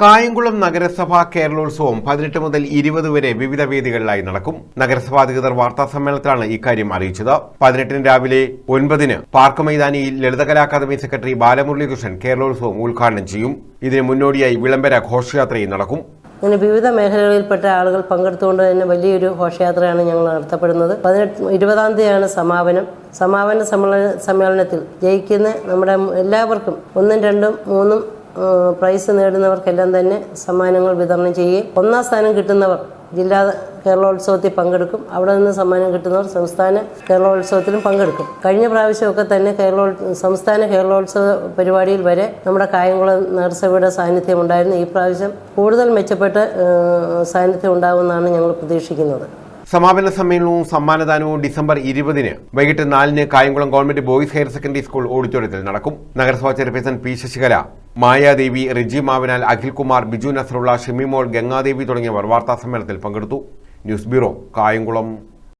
കായംകുളം നഗരസഭ കേരളോത്സവം പതിനെട്ട് മുതൽ ഇരുപത് വരെ വിവിധ വേദികളിലായി നടക്കും. നഗരസഭാ അധികൃതർ വാർത്താ സമ്മേളനത്തിലാണ് ഇക്കാര്യം അറിയിച്ചത്. പതിനെട്ടിന് രാവിലെ ഒൻപതിന് പാർക്ക് മൈതാനിയിൽ ലളിതകലാ അക്കാദമി സെക്രട്ടറി ബാലമുരളീകൃഷ്ണൻ കേരളോത്സവം ഉദ്ഘാടനം ചെയ്യും. ഇതിന് മുന്നോടിയായി വിളംബര ഘോഷയാത്രയും നടക്കും. അങ്ങനെ വിവിധ മേഖലകളിൽപ്പെട്ട ആളുകൾ പങ്കെടുത്തുകൊണ്ട് തന്നെ വലിയൊരു ഘോഷയാത്രയാണ് ഞങ്ങൾ നടത്തപ്പെടുന്നത്. പതിനെട്ട് ഇരുപതാം തീയതിയാണ് സമാപനം. സമാപന സമ്മേളന സമ്മേളനത്തിൽ ജയിക്കുന്ന നമ്മുടെ എല്ലാവർക്കും ഒന്നും രണ്ടും മൂന്നും പ്രൈസ് നേടുന്നവർക്കെല്ലാം തന്നെ സമ്മാനങ്ങൾ വിതരണം ചെയ്യുകയും ഒന്നാം സ്ഥാനം കിട്ടുന്നവർ ജില്ലാ കേരളോത്സവത്തിൽ പങ്കെടുക്കും. അവിടെ നിന്ന് സമ്മാനം കിട്ടുന്നവർ സംസ്ഥാന കേരളോത്സവത്തിലും പങ്കെടുക്കും. കഴിഞ്ഞ പ്രാവശ്യമൊക്കെ തന്നെ കേരളോ സംസ്ഥാന കേരളോത്സവ പരിപാടിയിൽ വരെ നമ്മുടെ കായംകുളം നഗരസഭയുടെ സാന്നിധ്യം ഉണ്ടായിരുന്നു. ഈ പ്രാവശ്യം കൂടുതൽ മെച്ചപ്പെട്ട സാന്നിധ്യം ഉണ്ടാകുമെന്നാണ് ഞങ്ങൾ പ്രതീക്ഷിക്കുന്നത്. സമാപന സമ്മേളനവും സമ്മാനദാനവും ഡിസംബർ ഇരുപതിന് വൈകിട്ട് നാലിന് Kayamkulam government boys higher secondary school ഓഡിറ്റോറിയത്തിൽ നടക്കും. നഗരസഭാ ചെയർപേഴ്സൺ പി ശശികല മായാദേവി റിജി മാവിനാൽ അഖിൽകുമാർ ബിജു നസറുള്ള ഷെമിമോൾ ഗംഗാദേവി തുടങ്ങിയവർ വാർത്താ സമ്മേളനത്തിൽ പങ്കെടുത്തു. News bureau Kayamkulam.